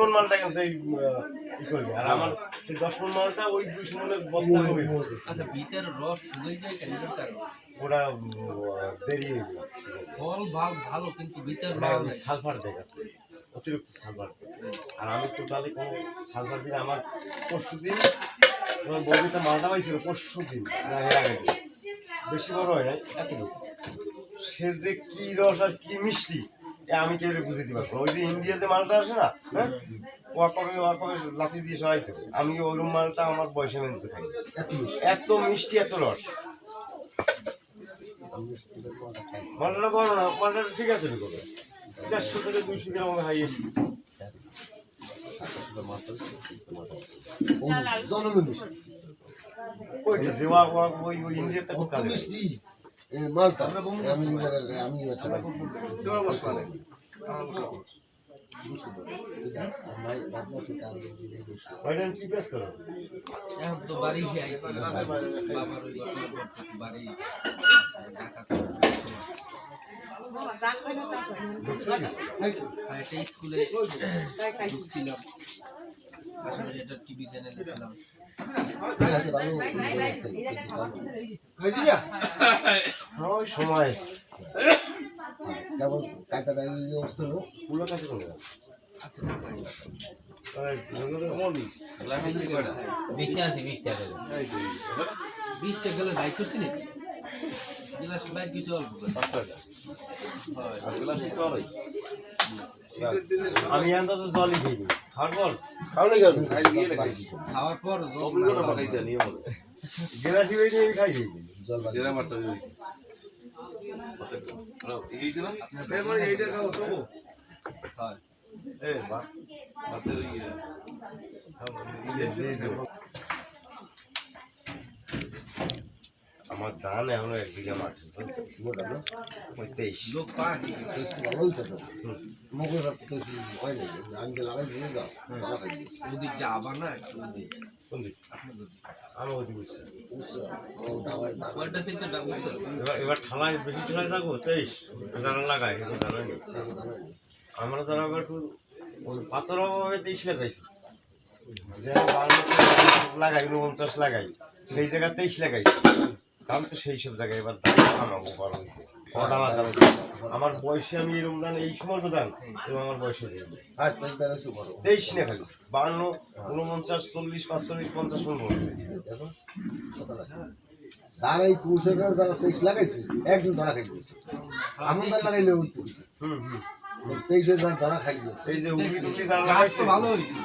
মন মালটা করবে। আর আমার সেই দশ মন মালটা ওই দুইশো মনের বস্তা হবে। আচ্ছা ভিতর রস যায় কেন কারণ ওটা দেরি হয়ে ফল ভালো ভালো কিন্তু। সালফার দেয় আছে। অতিরিক্ত সালফার আর আমি কোনো সালফার দিন আমার পরশু দিন বউটা মালটা পাইছিল পরশু দিন না এর বেশি বড় হয় নাই এত সে যে কি রস আর কি মিষ্টি আমি কেউ বুঝে দিতে পারব ওই যে ইন্ডিয়া যে মালটা আসে না হ্যাঁ? ওয়া কবে ওয়া কবে লাথি দিয়ে সরাইতে। আমি ওইরকম মালটা আমার বয়সে মেনতে খাই এত মিষ্টি। এত রস। মালটা বড় না মালটা ঠিক আছে কবে দেড়শো থেকে দুইশো গ্রাম হাইয়ে। জনমে মিষ্টি। ওইটা যে ওয়া ওয়া ওই ওই ইন্ডিয়াতে খুব কাজে মালটা আমি আমি একটা ওইটা কি কাজ এখন তো বাড়ি আইছি। বাবার ওই ঘটনার পর থেকে বাড়ি ঢাকা স্কুলে ঢুকছিলাম। পাশাপাশি টিভি চ্যানেলে ছিলাম। সময়। কেমন কায়দাটা এই অবস্থা হলো পুরো কাছে করে? বিশটা আছে বিশটা বিশটা গেলে করছি নাকি? গিলাস বাইক কিছু অল্প করে। আমি আনতে তো জলই খাইনি খাওয়ার পর খাওয়ালে গেল খাওয়ার পর গেলাসি বেরিয়ে আমি খাই দিই জল বাড়ি হয় এ বাহ। আমার ধান এখনও এক বিঘা মাঠ তেইশ লোক নেই আমি যে লাগাই দিয়ে যাও ওদিক দিয়ে আবার না এবার ঠালায় বেশি ঠালায় থাকব তেইশ। জানা লাগাই নেই। আমরা একটু পাথর অভাবে তেইশ লাগাইছি। লাগাই উনপঞ্চাশ লাগাই। সেই জায়গা তেইশ লাগাইছি। দাম তো সেই সব জায়গায় এবার দাম আমাকে বড় হয়েছে দাম আমার বয়সে আমি এরকম দান এই সময় দান এবং আমার বয়সে তেইশ না খালি বান্ন উনপঞ্চাশ চল্লিশ পাঁচচল্লিশ পঞ্চাশ মন বলছে দেখো দাঁড়া এই কুশাটা যারা তেইশ লাগাইছে একদিন ধরা খাই দিয়েছে আমার দাঁড় লাগাইলে ওই হুম হুম তেইশ ধরা খাই এই যে গাছ তো ভালো হয়েছিল